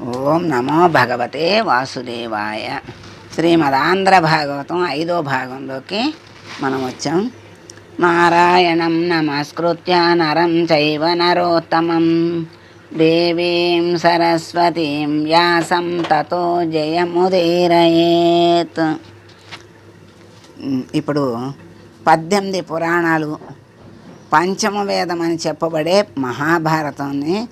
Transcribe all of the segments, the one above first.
ఓం నమో భగవతే వాసుదేవాయ. శ్రీమదాంధ్ర భాగవతం ఐదో భాగంలోకి మనం వచ్చాం. నారాయణం నమస్కృత్య నరం చైవ నరోత్తమం. దేవీం సరస్వతీం వ్యాసం తతో జయముదీరయేత్. ఇప్పుడు పద్దెనిమిది పురాణాలు పంచమ వేదం అని చెప్పబడే మహాభారతాన్ని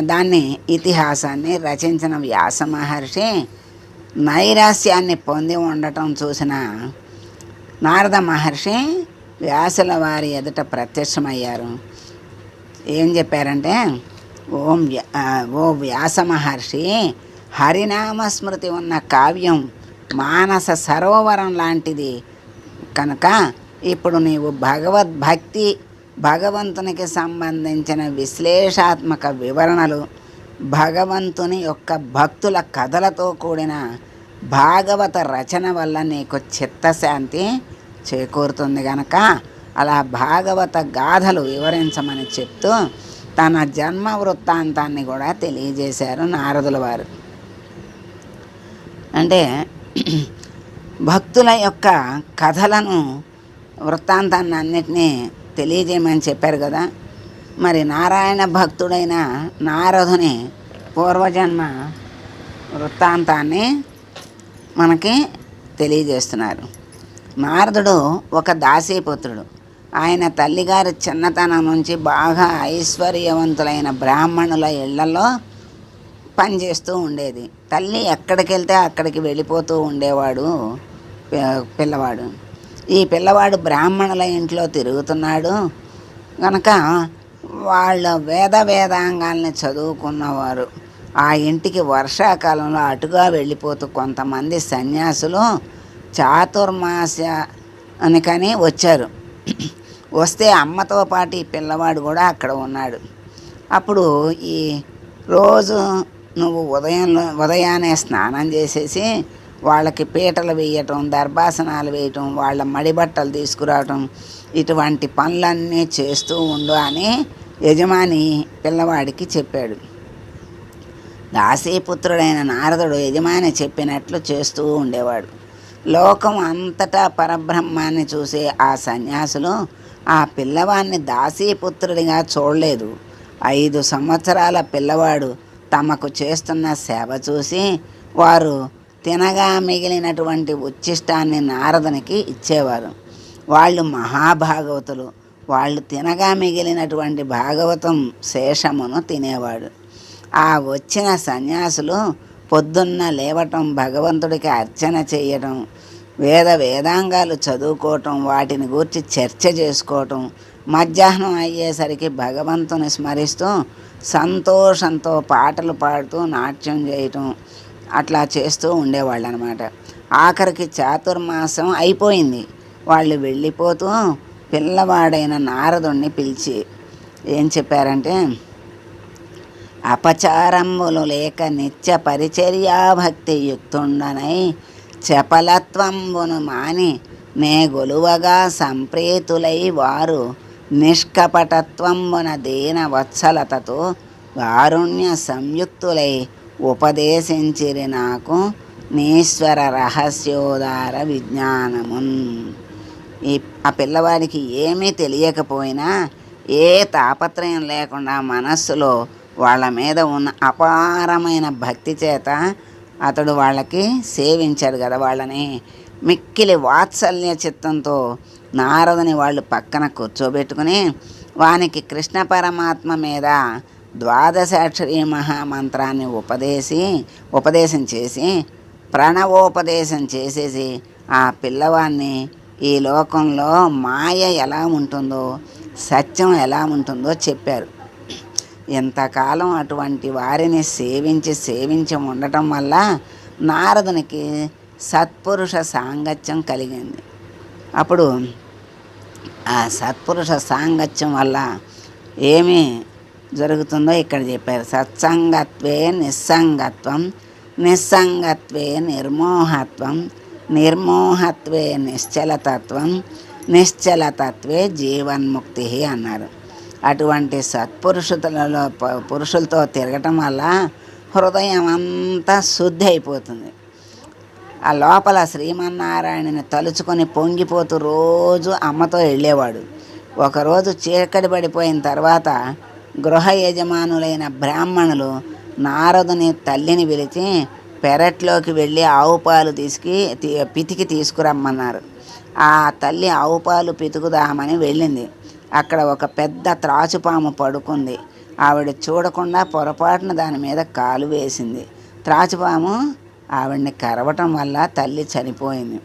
దాన్ని ఇతిహాసాన్ని రచించిన వ్యాస మహర్షి నైరాస్యాన్ని పొంది ఉండటం చూసిన నారద మహర్షి వ్యాసుల వారి ఎదుట ప్రత్యక్షమయ్యారు. ఏం చెప్పారంటే ఓం ఓ వ్యాస మహర్షి హరినామ స్మృతి ఉన్న కావ్యం మానస సరోవరం లాంటిది. కనుక ఇప్పుడు నీవు భగవద్భక్తి భగవంతునికి సంబంధించిన విశ్లేషాత్మక వివరణలు భగవంతుని యొక్క భక్తుల కథలతో కూడిన భాగవత రచన వల్ల నీకు చిత్తశాంతి చేకూరుతుంది గనక. అలా భాగవత గాథలు వివరించమని చెప్తూ తన జన్మ వృత్తాంతాన్ని కూడా తెలియజేశారు నారదుల వారు. అంటే భక్తుల యొక్క కథలను వృత్తాంతాన్ని అన్నిటినీ తెలియజేయమని చెప్పారు కదా. మరి నారాయణ భక్తుడైన నారదుని పూర్వజన్మ వృత్తాంతాన్ని మనకి తెలియజేస్తున్నారు. నారదుడు ఒక దాసీపుత్రుడు. ఆయన తల్లిగారి చిన్నతనం నుంచి బాగా ఐశ్వర్యవంతులైన బ్రాహ్మణుల ఇళ్ళలో పనిచేస్తూ ఉండేది. తల్లి ఎక్కడికి వెళ్తే అక్కడికి వెళ్ళిపోతూ ఉండేవాడు పిల్లవాడు. ఈ పిల్లవాడు బ్రాహ్మణుల ఇంట్లో తిరుగుతున్నాడు. కనుక వాళ్ళ వేద వేదాంగాల్ని చదువుకున్నవారు ఆ ఇంటికి వర్షాకాలంలో అటుగా వెళ్ళిపోతూ కొంతమంది సన్యాసులు చాతుర్మాస అని కానీ వచ్చారు. వస్తే అమ్మతో పాటు ఈ పిల్లవాడు కూడా అక్కడ ఉన్నాడు. అప్పుడు ఈ రోజు నువ్వు ఉదయంలో ఉదయాన్నే స్నానం చేసేసి వాళ్ళకి పీటలు వేయటం దర్భాసనాలు వేయటం వాళ్ళ మడి బట్టలు తీసుకురావటం ఇటువంటి పనులన్నీ చేస్తూ ఉండు అని యజమాని పిల్లవాడికి చెప్పాడు. దాసీపుత్రుడైన నారదుడు యజమాని చెప్పినట్లు చేస్తూ ఉండేవాడు. లోకం అంతటా పరబ్రహ్మాన్ని చూసే ఆ సన్యాసులు ఆ పిల్లవాడిని దాసీపుత్రుడిగా చూడలేదు. ఐదు సంవత్సరాల పిల్లవాడు తమకు చేస్తున్న సేవ చూసి వారు తినగా మిగిలినటువంటి ఉచ్ఛిష్టాన్ని నారదునికి ఇచ్చేవారు. వాళ్ళు మహాభాగవతులు. వాళ్ళు తినగా మిగిలినటువంటి భాగవతం శేషమును తినేవాడు. ఆ వచ్చిన సన్యాసులు పొద్దున్న లేవటం భగవంతుడికి అర్చన చేయటం వేద వేదాంగాలు చదువుకోవటం వాటిని గూర్చి చర్చ చేసుకోవటం మధ్యాహ్నం అయ్యేసరికి భగవంతుని స్మరిస్తూ సంతోషంతో పాటలు పాడుతూ నాట్యం చేయటం అట్లా చేస్తూ ఉండేవాళ్ళు అనమాట ఆఖరికి చాతుర్మాసం అయిపోయింది. వాళ్ళు వెళ్ళిపోతూ పిల్లవాడైన నారదుణ్ణి పిలిచి ఏం చెప్పారంటే అపచారములు లేక నిత్య పరిచర్యాభక్తి యుక్తుండనై చపలత్వంబును మాని నే గొలువగా సంప్రీతులై వారు నిష్కపటత్వంబున దీన వత్సలతతో వారుణ్య సంయుక్తులై ఉపదేశించిరి నాకు నీశ్వర రహస్యోదార విజ్ఞానమున్. ఈ ఆ పిల్లవాడికి ఏమీ తెలియకపోయినా ఏ తాపత్రయం లేకుండా మనస్సులో వాళ్ళ మీద ఉన్న అపారమైన భక్తి చేత అతడు వాళ్ళకి సేవించాడు కదా వాళ్ళని. మిక్కిలి వాత్సల్య చిత్తంతో నారదుని వాళ్ళు పక్కన కూర్చోబెట్టుకుని వానికి కృష్ణ పరమాత్మ మీద ద్వాదశాక్షరి మహామంత్రాన్ని ఉపదేశి ఉపదేశం చేసి ప్రణవోపదేశం చేసేసి ఆ పిల్లవాడిని ఈ లోకంలో మాయ ఎలా ఉంటుందో సత్యం ఎలా ఉంటుందో చెప్పారు. ఇంతకాలం అటువంటి వారిని సేవించి సేవించి ఉండటం వల్ల నారదునికి సత్పురుష సాంగత్యం కలిగింది. అప్పుడు ఆ సత్పురుష సాంగత్యం వల్ల ఏమి జరుగుతుందో ఇక్కడ చెప్పారు. సత్సంగత్వే నిస్సంగత్వం నిస్సంగత్వే నిర్మోహత్వం నిర్మోహత్వే నిశ్చలతత్వం నిశ్చలతత్వే జీవన్ముక్తి అన్నారు. అటువంటి సత్పురుషులలో పురుషులతో తిరగటం వల్ల హృదయం అంతా శుద్ధి అయిపోతుంది. ఆ లోపల శ్రీమన్నారాయణని తలుచుకొని పొంగిపోతూ రోజు అమ్మతో వెళ్ళేవాడు. ఒకరోజు చీకటి పడిపోయిన తర్వాత గృహ యజమానులైన బ్రాహ్మణులు నారదుని తల్లిని పిలిచి పెరట్లోకి వెళ్ళి ఆవు పాలు తీసుకి తీ- పితికి తీసుకురమ్మన్నారు. ఆ తల్లి ఆవు పాలు పితుకుదామని వెళ్ళింది. అక్కడ ఒక పెద్ద త్రాచుపాము పడుకుంది. ఆవిడ చూడకుండా పొరపాటున దాని మీద కాలు వేసింది. త్రాచుపాము ఆవిడ్ని కరవటం వల్ల తల్లి చనిపోయింది.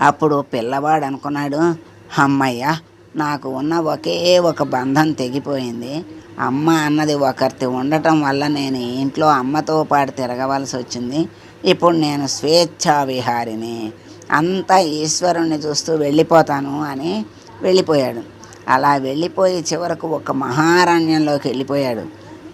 అప్పుడు పిల్లవాడు అనుకున్నాడు అమ్మయ్య నాకు ఉన్న ఒకే ఒక బంధం తెగిపోయింది. అమ్మ అన్నది ఒకరిది ఉండటం వల్ల నేను ఇంట్లో అమ్మతో పాటు తిరగవలసి వచ్చింది. ఇప్పుడు నేను స్వేచ్ఛా విహారిని. అంతా ఈశ్వరుణ్ణి చూస్తూ వెళ్ళిపోతాను అని వెళ్ళిపోయాడు. అలా వెళ్ళిపోయి చివరకు ఒక మహారణ్యంలోకి వెళ్ళిపోయాడు.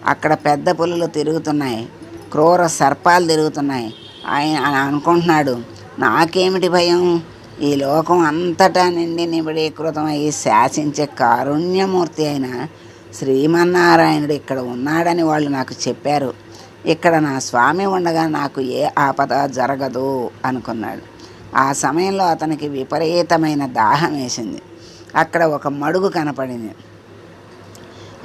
అక్కడ పెద్ద పులులు తిరుగుతున్నాయి. క్రూర సర్పాలు తిరుగుతున్నాయి. ఆయన అనుకుంటున్నాడు నాకేమిటి భయం? ఈ లోకం అంతటా నిండి నిబడీకృతమై శాసించే కారుణ్యమూర్తి అయిన శ్రీమన్నారాయణుడు ఇక్కడ ఉన్నాడని వాళ్ళు నాకు చెప్పారు. ఇక్కడ నా స్వామి ఉండగా నాకు ఏ ఆపద జరగదు అనుకున్నాడు. ఆ సమయంలో అతనికి విపరీతమైన దాహం వేసింది. అక్కడ ఒక మడుగు కనపడింది.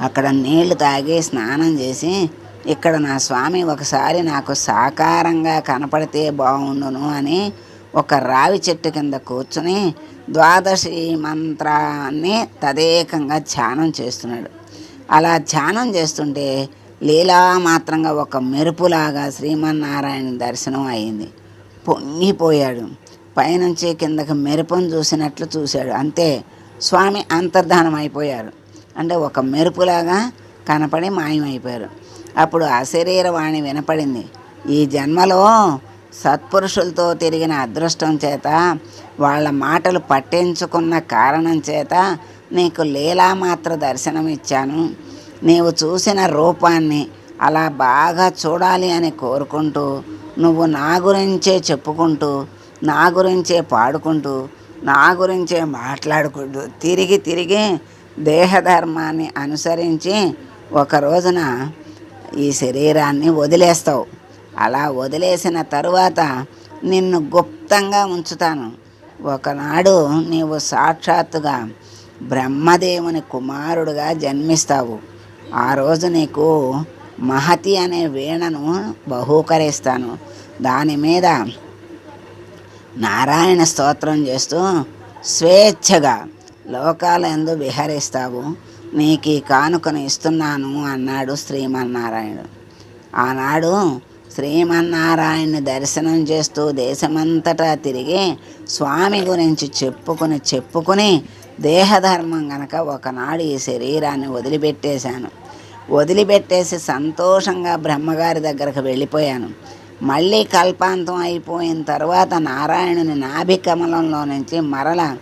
అక్కడ నీళ్ళు తాగి స్నానం చేసి ఇక్కడ నా స్వామి ఒకసారి నాకు సాకారంగా కనపడితే బాగుండును అని ఒక రావి చెట్టు కింద కూర్చుని ద్వాదశి మంత్రాన్ని తదేకంగా ధ్యానం చేస్తున్నాడు. అలా ధ్యానం చేస్తుంటే లీలా మాత్రంగా ఒక మెరుపులాగా శ్రీమన్నారాయణ దర్శనం అయింది. పొంగిపోయాడు. పైనుంచి కిందకి మెరుపును చూసినట్లు చూశాడు. అంతే స్వామి అంతర్ధానం అయిపోయారు. అంటే ఒక మెరుపులాగా కనపడి మాయమైపోయారు. అప్పుడు అశరీరవాణి వినపడింది. ఈ జన్మలో సత్పురుషులతో తిరిగిన అదృష్టం చేత వాళ్ళ మాటలు పట్టించుకున్న కారణం చేత నీకు లీలామాత్ర దర్శనం ఇచ్చాను. నీవు చూసిన రూపాన్ని అలా బాగా చూడాలి అని కోరుకుంటూ నువ్వు నా గురించే చెప్పుకుంటూ నా గురించే పాడుకుంటూ నా గురించే మాట్లాడుకుంటూ తిరిగి తిరిగి దేహధర్మాన్ని అనుసరించి ఒక రోజున ఈ శరీరాన్ని వదిలేస్తావు. అలా వదిలేసిన తరువాత నిన్ను గుప్తంగా ఉంచుతాను. ఒకనాడు నీవు సాక్షాత్తుగా బ్రహ్మదేవుని కుమారుడుగా జన్మిస్తావు. ఆ రోజు నీకు మహతి అనే వీణను బహూకరిస్తాను. దాని మీద నారాయణ స్తోత్రం చేస్తూ స్వేచ్ఛగా లోకాలందు విహరిస్తావు. నీకు ఈ కానుకను ఇస్తున్నాను అన్నాడు శ్రీమన్నారాయణుడు. ఆనాడు శ్రీమన్నారాయణ్ణి దర్శనం చేస్తూ దేశమంతటా తిరిగి స్వామి గురించి చెప్పుకుని చెప్పుకుని దేహధర్మం గనక ఒకనాడు ఈ శరీరాన్ని వదిలిపెట్టేశాను. వదిలిపెట్టేసి సంతోషంగా బ్రహ్మగారి దగ్గరకు వెళ్ళిపోయాను. మళ్ళీ కల్పాంతం అయిపోయిన తర్వాత నారాయణుని నాభి కమలంలో నుంచి మరల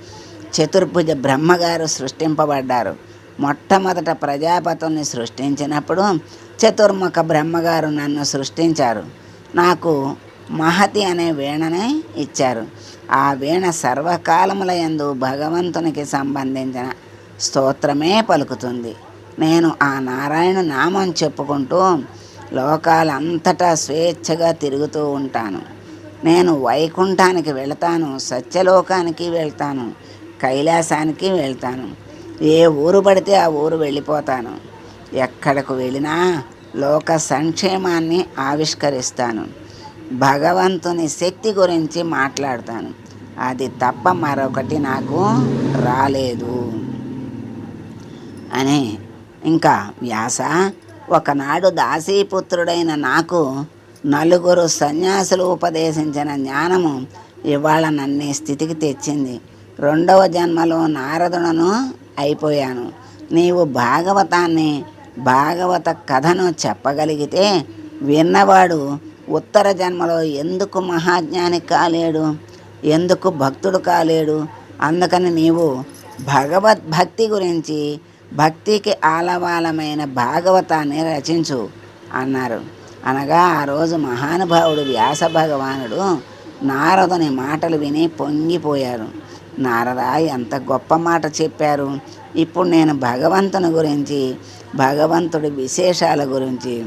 చతుర్భుజ బ్రహ్మగారు సృష్టింపబడ్డారు. మొట్టమొదట ప్రజాపతుల్ని సృష్టించినప్పుడు చతుర్ముఖ బ్రహ్మగారు నన్ను సృష్టించారు. నాకు మహతి అనే వీణనే ఇచ్చారు. ఆ వీణ సర్వకాలముల యందు భగవంతునికి సంబంధించిన స్తోత్రమే పలుకుతుంది. నేను ఆ నారాయణ నామం చెప్పుకుంటూ లోకాలంతటా స్వేచ్ఛగా తిరుగుతూ ఉంటాను. నేను వైకుంఠానికి వెళ్తాను సత్యలోకానికి వెళ్తాను కైలాసానికి వెళ్తాను. ఏ ఊరు పడితే ఆ ఊరు వెళ్ళిపోతాను. ఎక్కడకు వెళ్ళినా లోక సంక్షేమాన్ని ఆవిష్కరిస్తాను. భగవంతుని శక్తి గురించి మాట్లాడతాను. అది తప్ప మరొకటి నాకు రాలేదు. అని ఇంకా వ్యాస ఒకనాడు దాసీపుత్రుడైన నాకు నలుగురు సన్యాసులు ఉపదేశించిన జ్ఞానము ఇవాళ నన్ను స్థితికి తెచ్చింది. రెండవ జన్మలో నారదుడను అయిపోయాను. నీవు భాగవతాన్ని భాగవత కథను చెప్పగలిగితే విన్నవాడు ఉత్తర జన్మలో ఎందుకు మహాజ్ఞాని కాలేడు? ఎందుకు భక్తుడు కాలేడు? అందుకని నీవు భగవద్భక్తి గురించి భక్తికి ఆలవాలమైన భాగవతాన్ని రచించు అన్నారు. అనగా ఆ రోజు మహానుభావుడు వ్యాస భగవానుడు నారదుని మాటలు విని పొంగిపోయారు. నారద ఎంత గొప్ప మాట చెప్పారు. ఇప్పుడు నేను భగవంతుని గురించి భగవంతుడి విశేషాల గురించి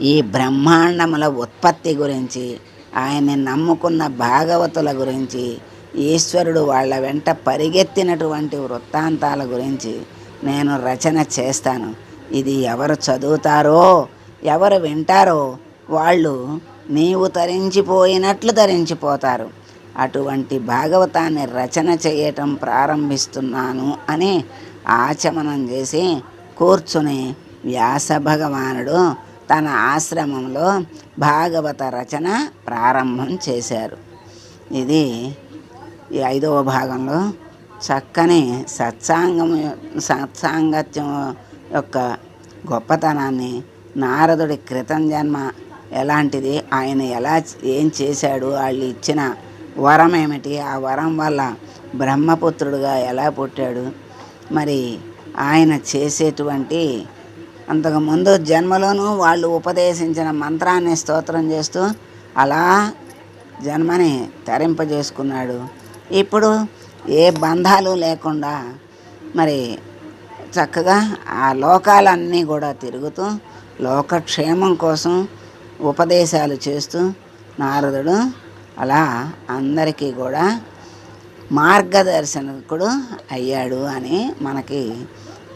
ఈ బ్రహ్మాండముల ఉత్పత్తి గురించి ఆయన్ని నమ్ముకున్న భాగవతుల గురించి ఈశ్వరుడు వాళ్ళ వెంట పరిగెత్తినటువంటి వృత్తాంతాల గురించి నేను రచన చేస్తాను. ఇది ఎవరు చదువుతారో ఎవరు వింటారో వాళ్ళు నీవు తరించిపోయినట్లు తరించిపోతారు. అటువంటి భాగవతాన్ని రచన చేయటం ప్రారంభిస్తున్నాను అని ఆచమనం చేసి కూర్చుని వ్యాస భగవానుడు తన ఆశ్రమంలో భాగవత రచన ప్రారంభం చేశారు. ఇది ఈ ఐదవ భాగంలో చక్కని సత్సాంగం సత్సాంగత్యం యొక్క గొప్పతనాన్ని నారదుడి క్రితం జన్మ ఎలాంటిది ఆయన ఎలా ఏం చేశాడు వాళ్ళు ఇచ్చిన వరం ఏమిటి? ఆ వరం వల్ల బ్రహ్మపుత్రుడుగా ఎలా పుట్టాడు? మరి ఆయన చేసేటువంటి అంతకుముందు జన్మలోనూ వాళ్ళు ఉపదేశించిన మంత్రాన్ని స్తోత్రం చేస్తూ అలా జన్మని తరింపజేసుకున్నాడు. ఇప్పుడు ఏ బంధాలు లేకుండా మరి చక్కగా ఆ లోకాలన్నీ కూడా తిరుగుతూ లోకక్షేమం కోసం ఉపదేశాలు చేస్తూ నారదుడు అలా అందరికీ కూడా మార్గదర్శనకుడు అయ్యాడు అని మనకి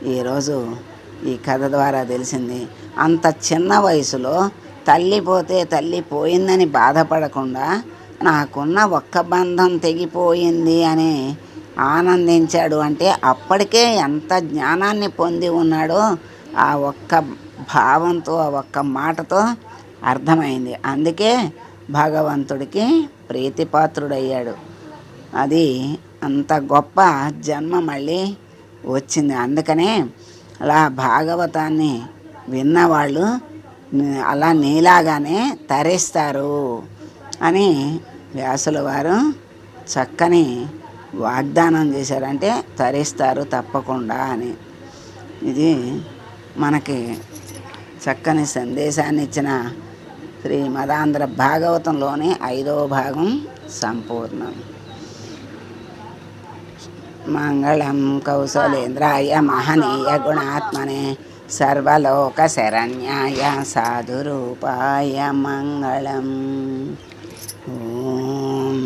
ఈరోజు ఈ కథ ద్వారా తెలిసింది. అంత చిన్న వయసులో తల్లి పోతే తల్లి పోయిందని బాధపడకుండా నాకున్న ఒక్క బంధం తెగిపోయింది అని ఆనందించాడు అంటే అప్పటికే ఎంత జ్ఞానాన్ని పొంది ఉన్నాడో ఆ ఒక్క భావంతో ఆ ఒక్క మాటతో అర్థమైంది. అందుకే భగవంతుడికి ప్రీతిపాత్రుడయ్యాడు. అది అంత గొప్ప జన్మ మళ్ళీ వచ్చింది. అందుకనే అలా భాగవతాన్ని విన్నవాళ్ళు అలా నీలాగానే తరిస్తారు అని వ్యాసుల వారు చక్కని వాగ్దానం చేశారంటే తరిస్తారు తప్పకుండా అని. ఇది మనకి చక్కని సందేశాన్ని ఇచ్చిన శ్రీ మదాంధ్ర భాగవతంలోని ఐదవ భాగం సంపూర్ణం. మంగళం కౌశలేంద్రాయ మహనీయ గుణాత్మనే సర్వలోక శరణ్యాయ సాధురూపాయ మంగళం. ఓం